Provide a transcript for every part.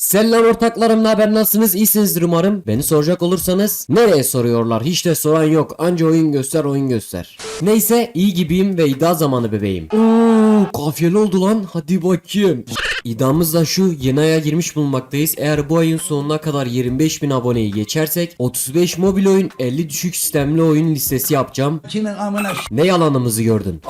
Selam ortaklarım ne haber nasılsınız? İyisinizdir umarım. Beni soracak olursanız nereye soruyorlar? Hiç de soran yok. Anca oyun göster oyun göster. Neyse iyi gibiyim ve iddia zamanı bebeğim. Ooo kafiyeli oldu lan. Hadi bakayım. İddiamız da şu yeni aya girmiş bulunmaktayız. Eğer bu ayın sonuna kadar 25.000 aboneyi geçersek 35 mobil oyun 50 düşük sistemli oyun listesi yapacağım. Ne yalanımızı gördün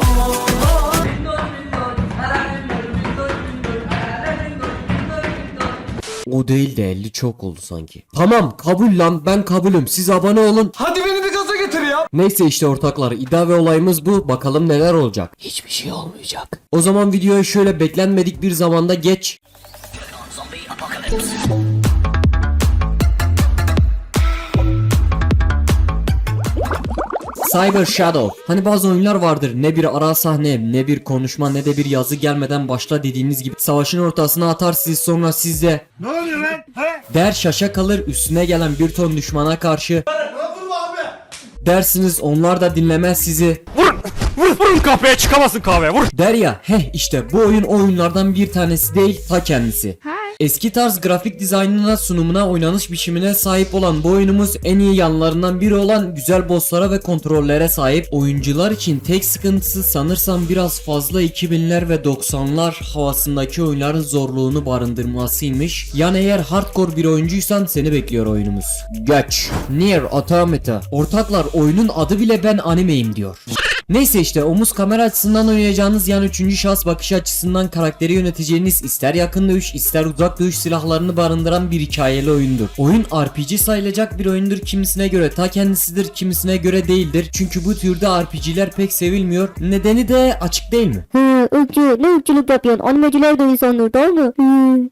O değil de 50 çok oldu sanki. Tamam kabul lan ben kabulüm siz abone olun. Hadi beni bir gaza getir ya. Neyse işte ortaklar iddia ve olayımız bu bakalım neler olacak. Hiçbir şey olmayacak. O zaman videoya şöyle beklenmedik bir zamanda geç. Cyber Shadow. Hani bazı oyunlar vardır ne bir ara sahne ne bir konuşma ne de bir yazı gelmeden başla dediğiniz gibi savaşın ortasına atar siz sonra sizde Ne oluyor lan? He? Der şaşa kalır üstüne gelen bir ton düşmana karşı Dersiniz onlar da dinlemez sizi Vur vurun kahveye çıkamazsın kahveye vur. Der ya heh işte bu oyun oyunlardan bir tanesi değil ta kendisi Eski tarz grafik dizaynına sunumuna oynanış biçimine sahip olan bu oyunumuz en iyi yanlarından biri olan güzel bosslara ve kontrollere sahip oyuncular için tek sıkıntısı sanırsam biraz fazla 2000'ler ve 90'lar havasındaki oyunların zorluğunu barındırmasıymış. Yani eğer hardcore bir oyuncuysan seni bekliyor oyunumuz. Geç. Nier Automata. Ortaklar oyunun adı bile ben animeyim diyor. Neyse işte omuz kamera açısından oynayacağınız yan üçüncü şahıs bakış açısından karakteri yöneteceğiniz ister yakın dövüş ister uzak dövüş silahlarını barındıran bir hikayeli oyundur. Oyun RPG sayılacak bir oyundur kimisine göre ta kendisidir kimisine göre değildir. Çünkü bu türde RPG'ler pek sevilmiyor. Nedeni de açık değil mi? He, ırkçı, ne ırkçılık yapıyorsun? Animeciler de insandır değil mi?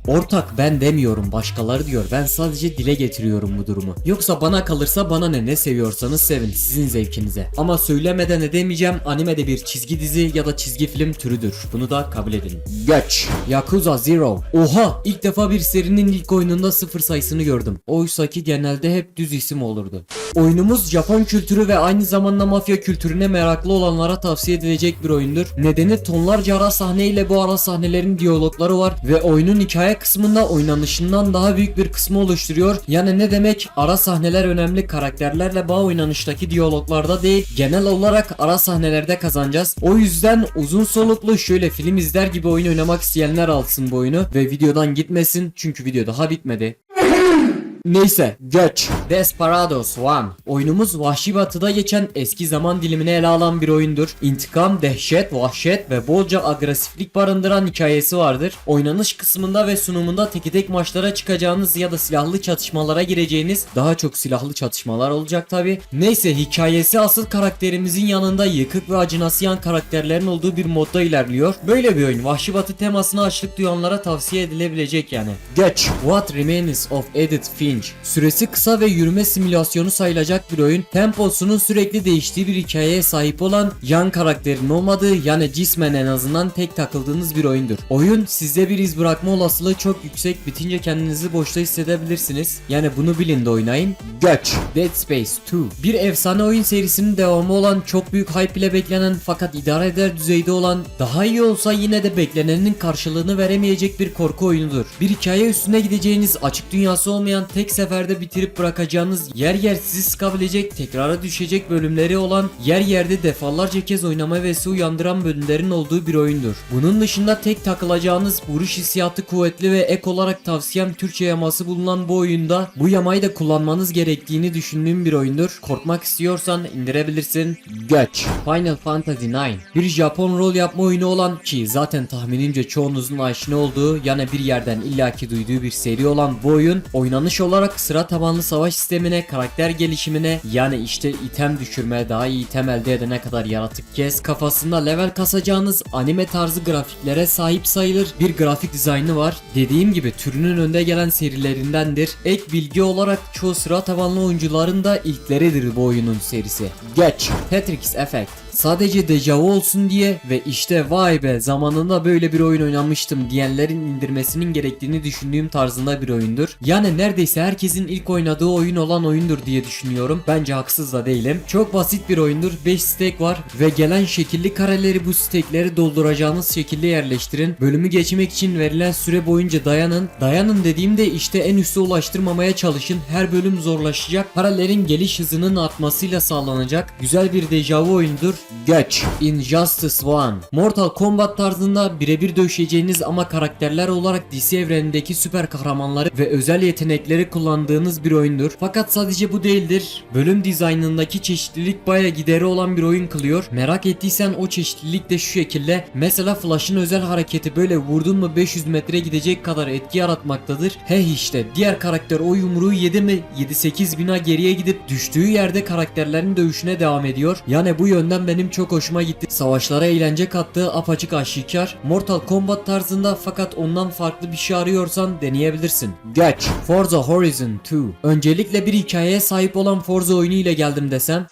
Ortak ben demiyorum başkaları diyor ben sadece dile getiriyorum bu durumu. Yoksa bana kalırsa bana ne ne seviyorsanız sevin sizin zevkinize. Ama söylemeden edemeyeceğim animede bir çizgi dizi ya da çizgi film türüdür. Bunu da kabul edin. Geç. Yakuza Zero. Oha ilk defa bir serinin ilk oyununda sıfır sayısını gördüm. Oysa ki genelde hep düz isim olurdu. Oyunumuz Japon kültürü ve aynı zamanda mafya kültürüne meraklı olanlara tavsiye edilecek bir oyundur. Nedeni tonlarca ara sahne ile bu ara sahnelerin diyalogları var ve oyunun hikaye kısmında oynanışından daha büyük bir kısmı oluşturuyor. Yani ne demek? Ara sahneler önemli karakterlerle bağ oynanıştaki diyaloglarda değil, genel olarak ara sahnelerde kazanacağız. O yüzden uzun soluklu şöyle film izler gibi oyun oynamak isteyenler alsın bu oyunu ve videodan gitmesin çünkü video daha bitmedi. Neyse geç. Desperados One. Oyunumuz Vahşi Batı'da geçen eski zaman dilimini ele alan bir oyundur. İntikam, dehşet, vahşet ve bolca agresiflik barındıran hikayesi vardır. Oynanış kısmında ve sunumunda teki tek maçlara çıkacağınız ya da silahlı çatışmalara gireceğiniz daha çok silahlı çatışmalar olacak tabi. Neyse hikayesi asıl karakterimizin yanında yıkık ve acınası yan karakterlerin olduğu bir modda ilerliyor. Böyle bir oyun Vahşi Batı temasına açlık duyanlara tavsiye edilebilecek yani. Geç. What Remains of Edith Finch. Süresi kısa ve yürüme simülasyonu sayılacak bir oyun. Temposunun sürekli değiştiği bir hikayeye sahip olan yan karakterin olmadığı yani cismen en azından tek takıldığınız bir oyundur. Oyun sizde bir iz bırakma olasılığı çok yüksek bitince kendinizi boşta hissedebilirsiniz. Yani bunu bilin de oynayın. Geç. Dead Space 2. Bir efsane oyun serisinin devamı olan çok büyük hype ile beklenen fakat idare eder düzeyde olan daha iyi olsa yine de beklenenin karşılığını veremeyecek bir korku oyunudur. Bir hikaye üstüne gideceğiniz açık dünyası olmayan tek seferde bitirip bırakacağınız yer yer sizi sıkabilecek tekrara düşecek bölümleri olan yer yerde defalarca kez oynama hevesi uyandıran bölümlerin olduğu bir oyundur. Bunun dışında tek takılacağınız vuruş hissiyatı kuvvetli ve ek olarak tavsiyem Türkçe yaması bulunan bu oyunda bu yamayı da kullanmanız gerektiğini düşündüğüm bir oyundur. Korkmak istiyorsan indirebilirsin. Geç. Final Fantasy IX. Bir Japon rol yapma oyunu olan ki zaten tahminimce çoğunuzun aşina olduğu yani bir yerden illaki duyduğu bir seri olan bu oyun oynanış olarak sıra tabanlı savaş sistemine, karakter gelişimine yani işte item düşürme, daha iyi item elde edene kadar yaratık kes, kafasında level kasacağınız anime tarzı grafiklere sahip sayılır bir grafik dizaynı var. Dediğim gibi türünün önde gelen serilerindendir. Ek bilgi olarak çoğu sıra tabanlı oyuncuların da ilkleridir bu oyunun serisi. Geç. Tetris Effect Sadece dejavu olsun diye ve işte vay be zamanında böyle bir oyun oynamıştım diyenlerin indirmesinin gerektiğini düşündüğüm tarzında bir oyundur. Yani neredeyse herkesin ilk oynadığı oyun olan oyundur diye düşünüyorum. Bence haksız da değilim. Çok basit bir oyundur. 5 stek var ve gelen şekilli kareleri bu stekleri dolduracağınız şekilde yerleştirin. Bölümü geçmek için verilen süre boyunca dayanın. Dayanın dediğimde işte en üste ulaştırmamaya çalışın. Her bölüm zorlaşacak. Paralelin geliş hızının artmasıyla sağlanacak. Güzel bir dejavu oyundur. Geç. Injustice 1. Mortal Kombat tarzında birebir dövüşeceğiniz ama karakterler olarak DC evrenindeki süper kahramanları ve özel yetenekleri kullandığınız bir oyundur. Fakat sadece bu değildir. Bölüm dizaynındaki çeşitlilik baya gideri olan bir oyun kılıyor. Merak ettiysen o çeşitlilik de şu şekilde. Mesela Flash'ın özel hareketi böyle vurdun mu 500 metre gidecek kadar etki yaratmaktadır. He işte diğer karakter o yumruğu yedi mi 7-8 bina geriye gidip düştüğü yerde karakterlerin dövüşüne devam ediyor. Yani bu yönden benim çok hoşuma gitti. Savaşlara eğlence kattığı apaçık aşikar. Mortal Kombat tarzında fakat ondan farklı bir şey arıyorsan deneyebilirsin. Geç. Forza Horizon 2. Öncelikle bir hikayeye sahip olan Forza oyunu ile geldim desem.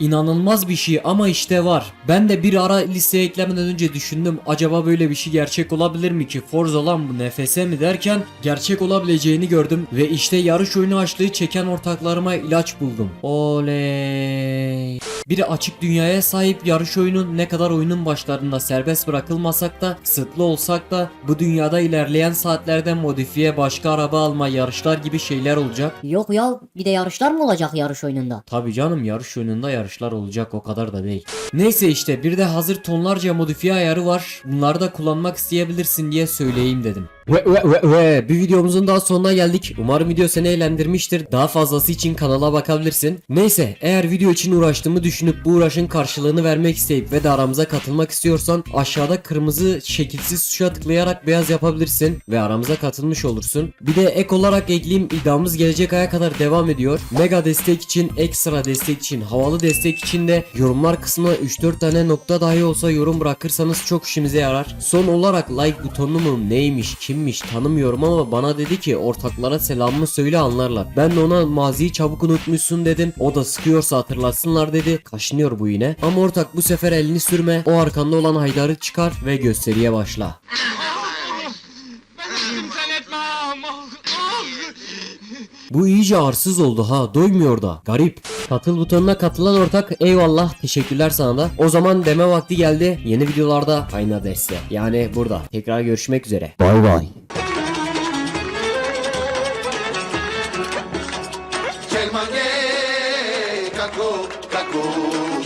İnanılmaz bir şey ama işte var. Ben de bir ara listeye eklemeden önce düşündüm acaba böyle bir şey gerçek olabilir mi ki Forza lan bu NFS mi derken gerçek olabileceğini gördüm ve işte yarış oyunu açlığı çeken ortaklarıma ilaç buldum. Oley. Bir açık dünyaya sahip yarış oyunu ne kadar oyunun başlarında serbest bırakılmasak da kısıtlı olsak da bu dünyada ilerleyen saatlerde modifiye başka araba alma yarışlar gibi şeyler olacak. Yok ya bir de yarışlar mı olacak yarış oyununda? Tabi canım yarış oyununda yarışlar olacak o kadar da değil. Neyse işte bir de hazır tonlarca modifiye ayarı var. Bunları da kullanmak isteyebilirsin diye söyleyeyim dedim. Ve, ve, ve, ve bir videomuzun daha sonuna geldik. Umarım video seni eğlendirmiştir. Daha fazlası için kanala bakabilirsin. Neyse eğer video için uğraştığımı düşünüp bu uğraşın karşılığını vermek isteyip ve de aramıza katılmak istiyorsan aşağıda kırmızı şekilsiz tuşa tıklayarak beyaz yapabilirsin ve aramıza katılmış olursun. Bir de ek olarak ekleyeyim iddiamız gelecek aya kadar devam ediyor. Mega destek için, ekstra destek için, havalı destek için de yorumlar kısmına 3-4 tane nokta dahi olsa yorum bırakırsanız çok işimize yarar. Son olarak like butonu mu neymiş kimmiş tanımıyorum ama bana dedi ki ortaklara selamımı söyle anlarlar. Ben de ona maziyi çabuk unutmuşsun dedim. O da sıkıyorsa hatırlatsınlar dedi. Kaşınıyor bu yine. Ama ortak bu sefer elini sürme. O arkanda olan Haydar'ı çıkar ve gösteriye başla. Bu iyice arsız oldu ha doymuyor da garip. Katıl butonuna katılan ortak eyvallah teşekkürler sana da. O zaman deme vakti geldi yeni videolarda aynı adreste yani burada. Tekrar görüşmek üzere. Bay bay. Kako kako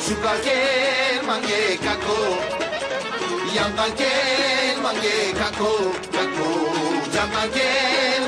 Şuka gel mange kako. Yandan gel mange kako kako Candan gel